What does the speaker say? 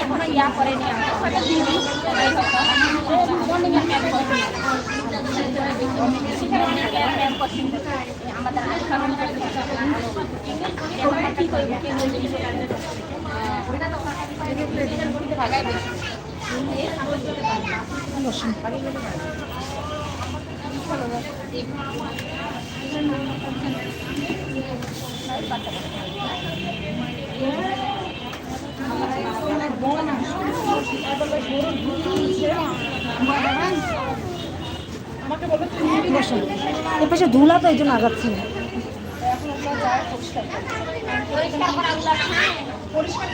এখনও ইয়া করেনি আমি আমাদের এ পাশে ধুলা তো এই জন্য আগাচ্ছি না। পরিষ্কার